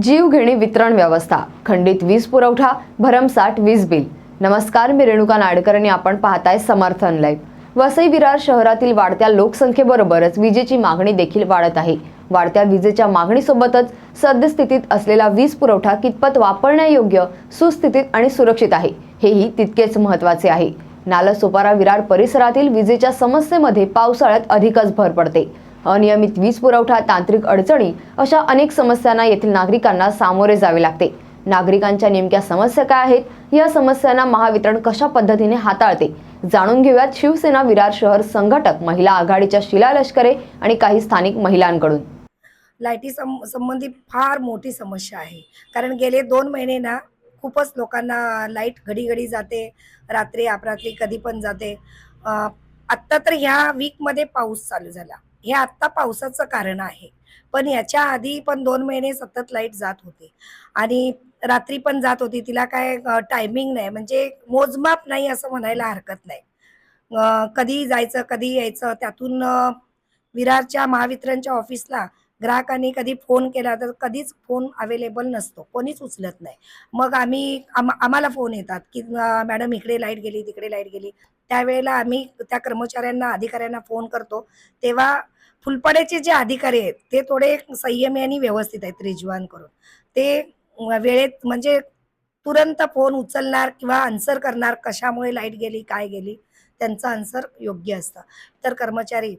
जीवघेणी वितरण व्यवस्था खंडित वीज पुरवठा भरमसाठ वीज बिल. नमस्कार मी रेणुका नाडकर आणि आपण पाहताय समर्थन लाईव्ह. वसई विरार शहरातील वाढत्या लोकसंख्येबरोबरच विजेची मागणी देखील वाढत आहे. वाढत्या विजेच्या मागणीसोबतच सद्यस्थितीत असलेला वीज पुरवठा कितपत वापरण्यायोग्य सुस्थितीत आणि सुरक्षित आहे हेही तितकेच महत्त्वाचे आहे. नालसोपारा विरार परिसरातील विजेच्या समस्येमध्ये पावसाळ्यात अधिकच भर पडते. अनियमित वीज पुरवठा तांत्रिक अडचणी अशा अनेक समस्यांना येथील नागरिकांना सामोरे जावे लागते. नागरिकांच्या नेमक्या समस्या काय आहेत? या समस्यांना महावितरण कशा पद्धतीने हाताळते? जाणून घेऊयात शिवसेना विरार शहर संघटक महिला आघाडीच्या शिला लष्करे आणि काही स्थानिक महिलांकडून. लाईटी सं संबंधी फार मोठी समस्या आहे. कारण गेले दोन महिने ना खूपच लोकांना लाइट घडी घडी जाते रात्री अपरात्री कधी पण जाते. आत्ता तर ह्या वीकमध्ये पाऊस चालू झाला. हे आत्ता पावसाचं कारण आहे. पण याच्या आधी पण दोन महिने सतत लाइट जात होती. आणि रात्री पण जात होती. तिला काय टायमिंग नाही. म्हणजे मोजमाप नाही असं म्हणायला हरकत नाही. कधी जायचं कधी यायचं त्यातून विरारच्या महावितरणच्या ऑफिसला ग्राहकांनी कधी फोन केला तर कधीच फोन अवेलेबल नसतो. कोणीच उचलत नाही. मग आम्ही आम आम्हाला फोन येतात की मॅडम इकडे लाइट गेली तिकडे लाइट गेली. त्यावेळेला आम्ही त्या कर्मचाऱ्यांना अधिकाऱ्यांना फोन करतो. तेव्हा फुलपाड्याचे जे अधिकारी आहेत ते थोडे संयमी आणि व्यवस्थित आहेत रिजवान करून. ते वेळेत म्हणजे तुरंत फोन उचलणार किंवा आन्सर करणार कशामुळे लाइट गेली काय गेली त्यांचं आन्सर योग्य असतं. तर कर्मचारी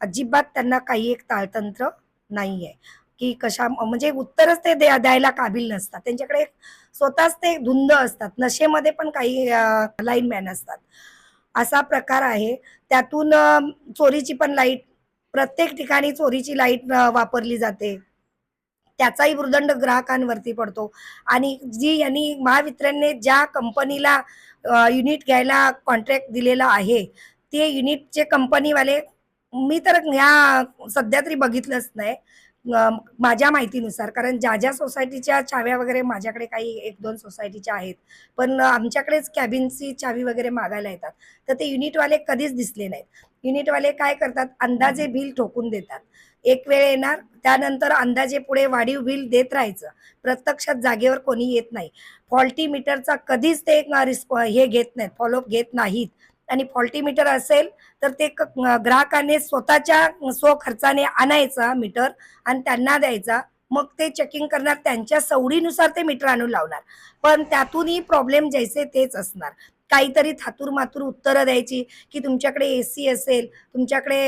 अजिबात त्यांना काही एक ताळतंत्र नाही आहे की कशा म्हणजे उत्तरच ते द्या द्यायला काबिल नसतात. त्यांच्याकडे स्वतःच ते धुंद असतात. नशेमध्ये पण काही लाईनमॅन असतात. असा प्रकार आहे. त्यातून चोरीची पण लाइट प्रत्येक ठिकाणी चोरीची लाइट वापरली जाते. त्याचाही भूर्दंड ग्राहकांवरती पडतो. आणि जी यांनी महावितरणने ज्या कंपनीला युनिट घ्यायला कॉन्ट्रॅक्ट दिलेला आहे ते युनिटचे कंपनीवाले मी तर ह्या सध्या तरी बघितलंच नाही. माझ्या माहितीनुसार कारण ज्या ज्या सोसायटीच्या चाव्या वगैरे माझ्याकडे काही एक दोन सोसायटीच्या आहेत पण आमच्याकडेच कॅबिनची चावी वगैरे मागायला येतात. तर ते युनिटवाले कधीच दिसले नाहीत. युनिटवाले काय करतात? अंदाजे बिल ठोकून देतात. एक वेळ येणार त्यानंतर अंदाजे पुढे वाढीव बिल देत राहायचं. प्रत्यक्षात जागेवर कोणी येत नाही. फॉल्टी मीटरचा कधीच ते रिस्प हे घेत नाहीत फॉलोअप घेत नाहीत. आणि फॉल्टी मीटर असेल तर ते ग्राहकाने स्वतःच्या स्व खर्चाने आणायचा मीटर आणि त्यांना द्यायचा. मग ते चेकिंग करणार त्यांच्या सवडीनुसार ते मीटर आणून लावणार. पण त्यातूनही प्रॉब्लेम जैसे तेच असणार. काहीतरी थातूर मातूर उत्तरं द्यायची की तुमच्याकडे ए सी असेल तुमच्याकडे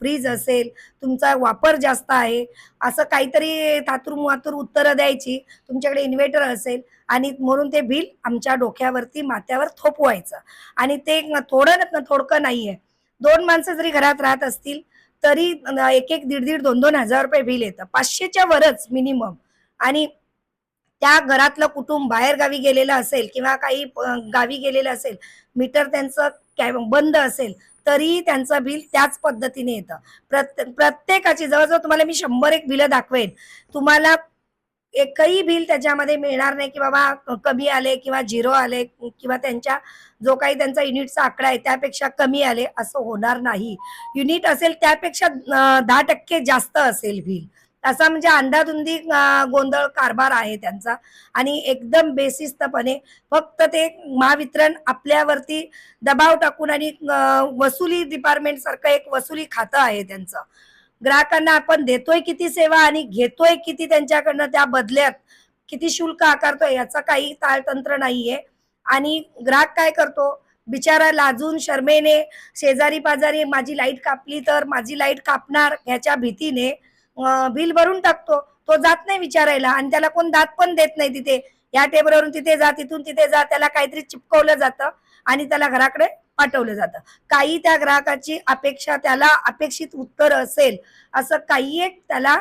फ्रीज असेल तुमचा वापर जास्त आहे असं काहीतरी थातूर मातूर उत्तरं द्यायची तुमच्याकडे इन्व्हर्टर असेल आणि म्हणून ते बिल आमच्या डोक्यावरती माथ्यावर थोपवायचं. आणि ते थोडं न- थोडकं आहे दोन माणसं जरी घरात राहत असतील तरी एक एक दीड दीड दोन दोन हजार रुपये बिल येतं. पाचशेच्या वरच मिनिमम आणि त्या घरातलं कुटुंब बाहेर गावी गेलेलं असेल किंवा काही गावी गेलेलं असेल मीटर त्यांचं बंद असेल तरीही त्यांचं बिल त्याच पद्धतीने येतं. प्रत्ये प्रत्येकाची जवळजवळ तुम्हाला मी शंभर एक बिलं दाखवेन. तुम्हाला एकही बिल त्याच्यामध्ये मिळणार नाही की बाबा कमी आले किंवा झिरो आले किंवा त्यांच्या जो काही त्यांचा युनिटचा आकडा आहे त्यापेक्षा कमी आले असं होणार नाही. युनिट असेल त्यापेक्षा दहा टक्के जास्त असेल बिल. असा म्हणजे अंधाधुंदी गोंधळ कारभार आहे त्यांचा. आणि एकदम बेसिस्तपणे फक्त ते महावितरण आपल्यावरती दबाव टाकून आणि वसुली डिपार्टमेंट सारखं एक वसुली खातं आहे त्यांचं. ग्राहकांना आपण देतोय किती सेवा आणि घेतोय किती त्यांच्याकडनं त्या बदल्यात किती शुल्क आकारतोय याचा काही ताळतंत्र नाहीये. आणि ग्राहक काय करतो? बिचारा लाजून शर्मेने शेजारी पाजारी माझी लाइट कापली तर माझी लाइट कापणार ह्याच्या भीतीने बिल भरून टाकतो. तो जात नाही विचारायला आणि त्याला कोण दात पण देत नाही तिथे. या टेबलवरून तिथे जा तिथून तिथे जा त्याला काहीतरी चिपकवलं जातं आणि त्याला घराकडे पाठवलं जातं. काही त्या ग्राहकाची अपेक्षा त्याला अपेक्षित उत्तर असेल असं काही एक त्याला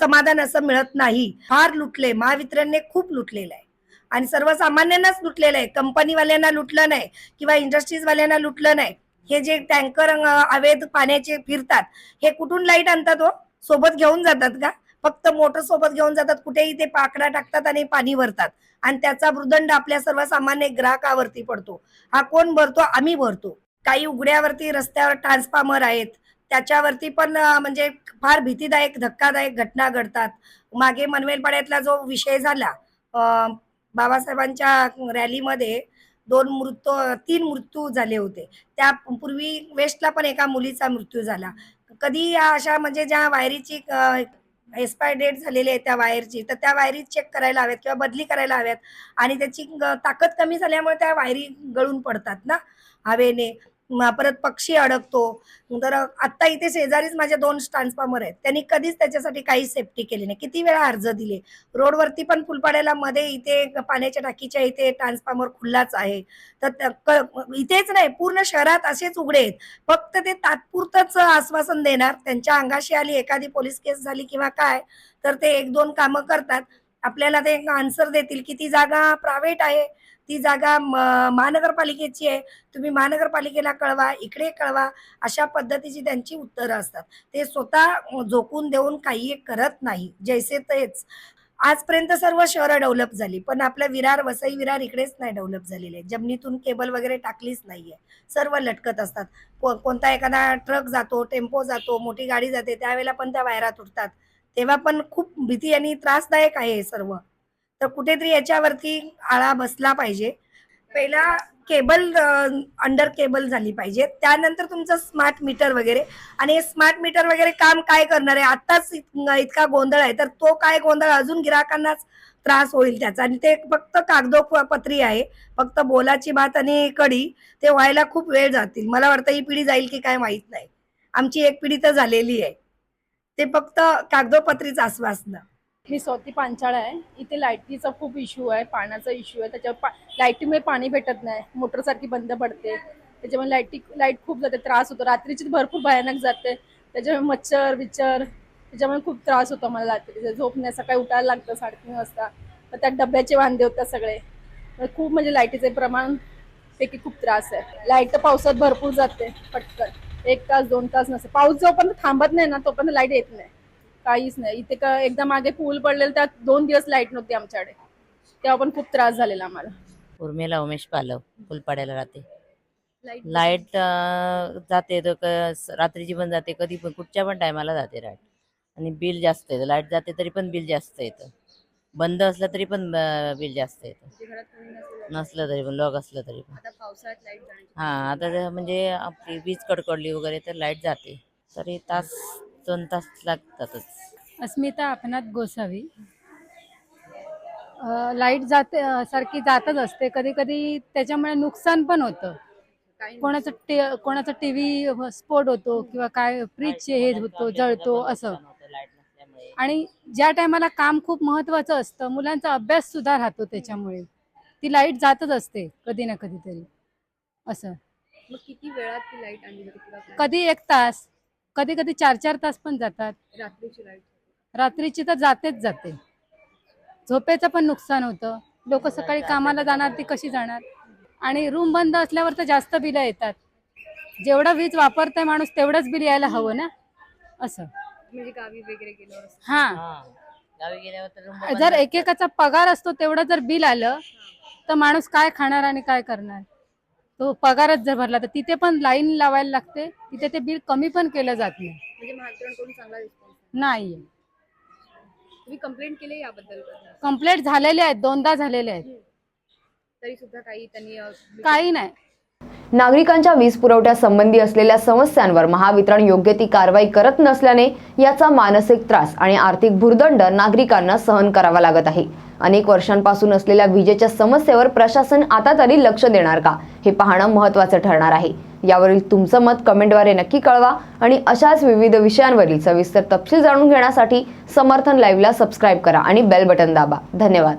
समाधान असं मिळत नाही. फार लुटले महावितरणने खूप लुटलेलं आहे. आणि सर्वसामान्यांनाच लुटलेलं आहे. कंपनीवाल्यांना लुटलं नाही किंवा इंडस्ट्रीजवाल्यांना लुटलं नाही. हे जे टँकर अवैध पाण्याचे फिरतात हे कुठून लाइट आणतात हो? सोबत घेऊन जातात का? फक्त मोटर सोबत घेऊन जातात कुठेही ते पाकडा टाकतात आणि पाणी भरतात. आणि त्याचा मृदंड आपल्या सर्वसामान्य ग्राहकावरती पडतो. हा कोण भरतो? आम्ही भरतो. काही उघड्यावरती रस्त्यावर ट्रान्सफॉर्मर आहेत. त्याच्यावरती पण म्हणजे फार भीतीदायक धक्कादायक घटना घडतात. मागे मनवेलपाड्यातला जो विषय झाला बाबासाहेबांच्या रॅलीमध्ये दोन मृत्यू तीन मृत्यू झाले होते. त्या पूर्वी वेस्टला पण एका मुलीचा मृत्यू झाला. कधी या अशा म्हणजे ज्या वायरीची एक्सपायर डेट झालेली आहे त्या वायरची तर त्या वायरी चेक करायला हव्यात किंवा बदली करायला हव्यात. आणि त्याची ताकद कमी झाल्यामुळे त्या वायरी गळून पडतात ना हवेने. परत पक्षी अडकतो. तर आत्ता इथे शेजारीच माझे दोन ट्रान्सफॉर्मर आहेत. त्यांनी कधीच त्याच्यासाठी काही सेफ्टी केली नाही. किती वेळा अर्ज दिले. रोडवरती पण फुलपाड्याला मध्ये इथे पाण्याच्या टाकीच्या इथे ट्रान्सफॉर्मर खुल्लाच आहे. तर क- इथेच नाही पूर्ण शहरात असेच उघडे आहेत. फक्त ते तात्पुरतच आश्वासन देणार. त्यांच्या अंगाशी आली एखादी पोलीस केस झाली किंवा काय तर ते एक दोन कामं करतात. आपल्याला ते आन्सर देतील की ती जागा प्रायव्हेट आहे. ती जागा म- महानगरपालिकेची आहे. तुम्ही महानगरपालिकेला कळवा इकडे कळवा अशा पद्धतीची त्यांची उत्तरं असतात. ते स्वतः झोकून देऊन काही करत नाही. जैसे तेच. आजपर्यंत सर्व शहरं डेव्हलप झाली पण आपलं विरार वसई विरार इकडेच नाही डेव्हलप झालेले. जमिनीतून केबल वगैरे टाकलीच नाहीये. सर्व लटकत असतात. को- कोणता एखादा ट्रक जातो टेम्पो जातो मोठी गाडी जाते त्यावेळेला पण त्या वायरा तुटतात तेव्हा पण खूप भीती आणि त्रासदायक आहे हे सर्व. तर कुठेतरी याच्यावरती आळा बसला पाहिजे. पहिला केबल अंडर केबल झाली पाहिजे. त्यानंतर तुमचं स्मार्ट मीटर वगैरे. आणि स्मार्ट मीटर वगैरे काम काय करणार आहे? आत्ताच इत- इतका गोंधळ आहे. तर तो काय गोंधळ अजून गिराकांनाच त्रास होईल त्याचा. आणि ते फक्त कागदोपत्री आहे. फक्त बोलाची बात आणि कडी ते व्हायला खूप वेळ जातील. मला वाटतं ही पिढी जाईल की काय माहीत नाही. आमची एक पिढी तर झालेली आहे. ते फक्त कागदोपत्रीच आश्वासनं. मी स्वती पांचाळ आहे. इथे लाईटीचा खूप इश्यू आहे पाण्याचा इश्यू आहे. त्याच्यावर पा लाईटीमुळे पाणी भेटत नाही. मोटरसारखी बंद पडते. त्याच्यामुळे लाईटी लाइट खूप जाते त्रास होतो. रात्रीची तर भरपूर भयानक जाते. त्याच्यामुळे मच्छर विचर त्याच्यामुळे खूप त्रास होतो मला रात्रीचं. झोप नाही सकाळी उठायला लागतं साडेतीन वाजता. तर त्यात डब्याचे वांदे होतात सगळे. खूप म्हणजे लाईटीचे प्रमाण पैकी खूप त्रास आहे. लाइट तर पावसात भरपूर जाते पटकन. एक तास दोन तास नसते. पाऊस जोपर्यंत थांबत नाही ना तोपर्यंत लाइट येत नाही. काहीच नाही. इथे का एकदा मागे पूल पडलेलं त्यात दोन दिवस लाइट नव्हती आमच्याकडे. तेव्हा पण खूप त्रास झालेला आम्हाला. उर्मिला उमेश पालव फुलपाड्याला राहते. लाइट लाइट अं, जाते तर क- रात्रीची पण जाते कधी पण कुठच्या पण टायमाला जाते लाइट आणि बिल जास्त येतं. लाइट जाते तरी पण बिल जास्त येतं. बंद असलं तरी पण बिल जास्त येतं. म्हणजे घरात कोणी नसेल नसलं तरी पण लॉक असलं तरी पण. आता पावसाळ्यात लाइट जाण्याची हां आता ते म्हणजे आपली वीज कडकडली वगैरे तर लाइट जाते. तरी तास दोन तास लागतातच. अस्मिता आपणात गोसावी. लाइट जाते सारखी जातच असते. कधी कधी त्याच्यामुळे नुकसान पण होतं. कोणाचं टे कोणाचा टी व्ही स्फोट होतो किंवा काय फ्रीज हे होतो जळतो असं. आणि ज्या टायमाला काम खूप महत्वाचं असतं मुलांचा अभ्यास सुद्धा राहतो त्याच्यामुळे. ती लाइट जातच असते कधी ना कधीतरी. असं. मग किती वेळात ती लाइट? कधी एक तास. कधी कधी चार चार तास पण जातात. रात्रीची लाइट रात्रीची तर जातेच जाते. झोपेचं पण नुकसान होतं. लोक सकाळी कामाला जाणार ती कशी जाणार? आणि रूम बंद असल्यावर तर जास्त बिलं येतात. जेवढं वीज वापरतंय माणूस तेवढंच बिल यायला हवं ना? असं. म्हणजे गावी वगैरे गेल्यावर. हा. हां. गावी गेल्यावर जर. एकेकाचा पगार असतो तेवढं जर बिल आलं तर माणूस काय खाणार आणि काय करणार? तो पगारच जर भरला तर तिथे पण लाईन लावायला लागते. तिथे ते बिल कमी पण केलं जात नाही. म्हणजे महावितरणकडून चांगला रिस्पॉन्स नाही. तुम्ही कंप्लेंट केली याबद्दल? कंप्लेंट झालेले आहेत दोनदा झालेले आहेत. तरी सुद्धा काही त्यांनी अं, काही नाही. नागरिकांच्या वीज पुरवठ्यासंबंधी असलेल्या समस्यांवर महावितरण योग्य ती कारवाई करत नसल्याने याचा मानसिक त्रास आणि आर्थिक भुर्दंड नागरिकांना सहन करावा लागत आहे. अनेक वर्षांपासून असलेल्या विजेच्या समस्येवर प्रशासन आता तरी लक्ष देणार का? हे पाहणं महत्त्वाचं ठरणार आहे. यावरील तुमचं मत कमेंटद्वारे नक्की कळवा आणि अशाच विविध विषयांवरील सविस्तर तपशील जाणून घेण्यासाठी समर्थन लाईव्हला सबस्क्राईब करा आणि बेल बटन दाबा. धन्यवाद.